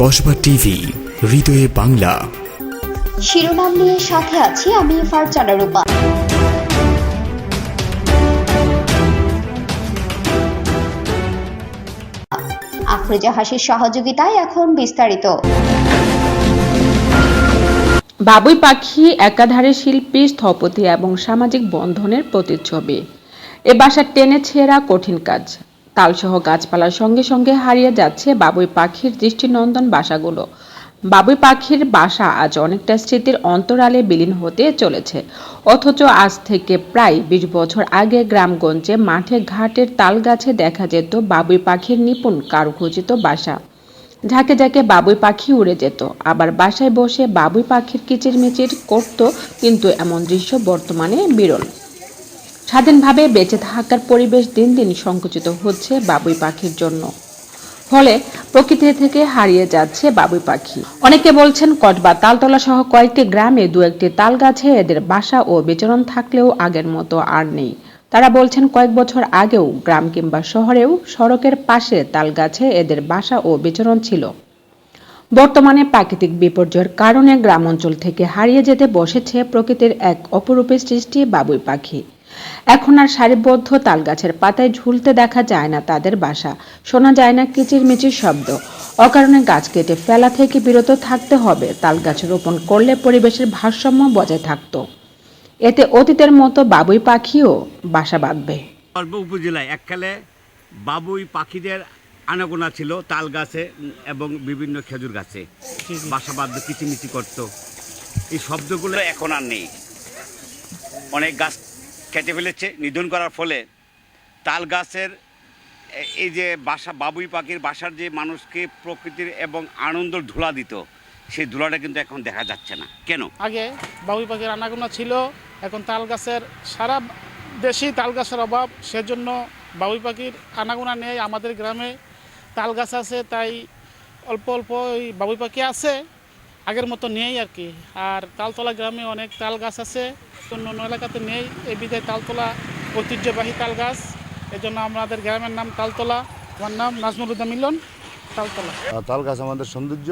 Kasba TV হৃদয়ে বাংলা। শিরোনাম নিয়ে সাথে আছি আমি ফারজানা রূপা। আফরোজা হাসির সহযোগিতায় এখন বিস্তারিত। বাবুই পাখি একাধারে শিল্পী স্থপতি এবং সামাজিক বন্ধনের প্রতিচ্ছবি। এ বাসা টেনে ছেঁড়া কঠিন কাজ। তালসহ গাছপালার সঙ্গে সঙ্গে হারিয়ে যাচ্ছে বাবুই পাখির দৃষ্টিনন্দন বাসাগুলো। বাবুই পাখির বাসা আজ অনেকটা স্মৃতির অন্তরালে বিলীন হতে চলেছে। অথচ আজ থেকে প্রায় বিশ বছর আগে গ্রামগঞ্জে মাঠে ঘাটের তাল গাছে দেখা যেত বাবুই পাখির নিপুণ কারুখচিত বাসা। ঝাঁকে ঝাঁকে বাবুই পাখি উড়ে যেত। আবার বাসায় বসে বাবুই পাখির কিচিরমিচির করত, কিন্তু এমন দৃশ্য বর্তমানে বিরল। স্বাধীনভাবে বেঁচে থাকার পরিবেশ দিন দিন সংকুচিত হচ্ছে বাবুই পাখির জন্য। ফলে প্রকৃতি থেকে হারিয়ে যাচ্ছে বাবুই পাখি। অনেকে বলছেন কসবা তালতলা সহ কয়েকটি গ্রামে দু একটি তাল গাছে এদের বাসা ও বিচরণ থাকলেও আগের মতো আর নেই। তারা বলছেন কয়েক বছর আগেও গ্রাম কিংবা শহরেও সড়কের পাশে তাল গাছে এদের বাসা ও বিচরণ ছিল। বর্তমানে প্রাকৃতিক বিপর্যয়ের কারণে গ্রাম অঞ্চল থেকে হারিয়ে যেতে বসেছে প্রকৃতির এক অপরূপের সৃষ্টি বাবুই পাখি। এখন আর সারিবদ্ধ তালগাছের পাতায় ঝুলতে দেখা যায় না তাদের বাসা। শোনা যায় না কিচিরমিচির শব্দ। অকারণে গাছ কেটে ফেলা থেকে বিরত থাকতে হবে। তালগাছ রোপণ করলে পরিবেশের ভারসাম্য বজায় থাকতো। এতে অতীতের মতো বাবুই পাখিও বাসা বাঁধবে। সর্ব উপজেলায় এককালে বাবুই পাখিদের আনাগোনা ছিল তাল গাছে এবং বিভিন্ন খেজুর গাছে। বাসা বাদ্য কিচিমিচি করতো। এই শব্দগুলো এখন আর নেই। অনেক গাছ কেটে ফেলেছে, নিধন করার ফলে। তাল গাছের এই যে বাসা, বাবুই পাখির বাসার যে মানুষকে প্রকৃতির এবং আনন্দর ধুলা দিত, সেই ধুলাটা কিন্তু এখন দেখা যাচ্ছে না। কেন? আগে বাবুই পাখির আনাগোনা ছিল, এখন তাল গাছের সারা দেশেই তাল গাছের অভাব, সেজন্য বাবুই পাখির আনাগোনা নেই আমাদের গ্রামে। তাল গাছ আছে, তাই অল্প অল্প ওই বাবুই পাখি আছে। আগের মতো নেই আর কি। আর তালতলা গ্রামে অনেক তাল গাছ আছে অন্য অন্য এলাকাতে নেই। এই বিধায় তালতলা ঐতিহ্যবাহী তাল গাছ এজন্য আমাদের গ্রামের নাম তালতলা। আমার নাম নাজমুল উদ্দাম মিলন, তালতলা। তাল গাছ আমাদের সৌন্দর্য।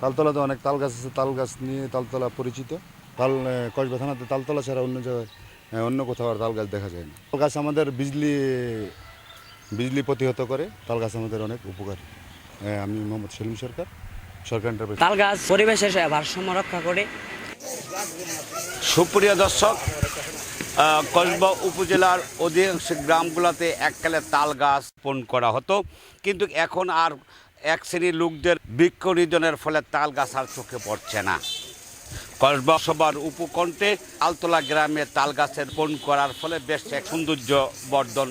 তালতলাতে অনেক তাল গাছ আছে তাল গাছ নিয়ে তালতলা পরিচিত। তাল কসবা থানাতে তালতলা ছাড়া অন্য জায়গায় অন্য কোথাও আর তাল গাছ দেখা যায় না। তাল গাছ আমাদের বিজলি বিজলি প্রতিহত করে। তাল গাছ আমাদের অনেক উপকারী। আমি মোহাম্মদ সেলিম সরকার। তাল গাছ পরিবেশের ভারসাম্য রক্ষা করে। সুপ্রিয় দর্শক কসবা উপজেলার অধিকাংশ গ্রামগুলোতে এককালে তাল গাছ রোপণ করা হতো কিন্তু এখন আর এক শ্রেণির লোকদের বৃক্ষ নিধনের ফলে তাল গাছ আর চোখে পড়ছে না। কসবা সবার উপকণ্ঠে তালতলা গ্রামে তাল গাছের পণ করার ফলে বেশ এক সৌন্দর্য বর্ধন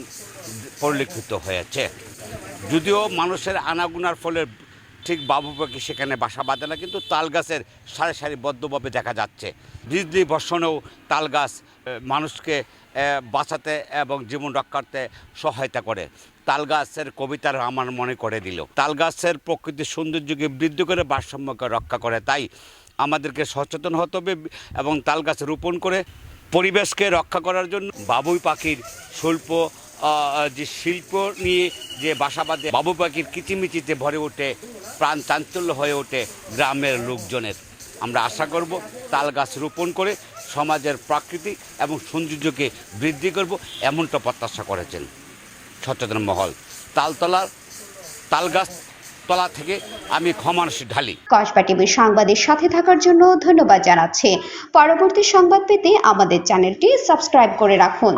পরিলক্ষিত হয়েছে। যদিও মানুষের আনাগুনার ফলে ঠিক বাবু পাখি সেখানে বাসা বাঁধে না, কিন্তু তাল গাছের সারি সারিবদ্ধভাবে দেখা যাচ্ছে। বিজলি বর্ষণেও তাল গাছ মানুষকে বাঁচাতে এবং জীবন রক্ষার্থে সহায়তা করে। তাল গাছের কবিতার আমার মনে করে দিল। তাল গাছের প্রকৃতির সৌন্দর্যকে বৃদ্ধি করে ভারসাম্যকে রক্ষা করে, তাই আমাদেরকে সচেতন হতে হবে এবং তাল গাছ রোপণ করে পরিবেশকে রক্ষা করার জন্য বাবুই পাখির শিল্প যে শিল্প নিয়ে যে বাসা বাঁধে বাবু পাখির কিচিমিচিতে ভরে ওঠে, প্রাণ চাঞ্চল্য হয়ে ওঠে গ্রামের লোকজনের। আমরা আশা করব তাল গাছ রোপণ করে সমাজের প্রাকৃতিক এবং সৌন্দর্যকে বৃদ্ধি করব এমনটা প্রত্যাশা করেছেন সচেতন মহল। তালতলার তালগাছ তলা থেকে আমি ক্ষমানসী ঢালি। কসবা টিভির সংবাদের সাথে থাকার জন্য ধন্যবাদ জানাচ্ছি। পরবর্তী সংবাদ পেতে আমাদের চ্যানেলটি সাবস্ক্রাইব করে রাখুন।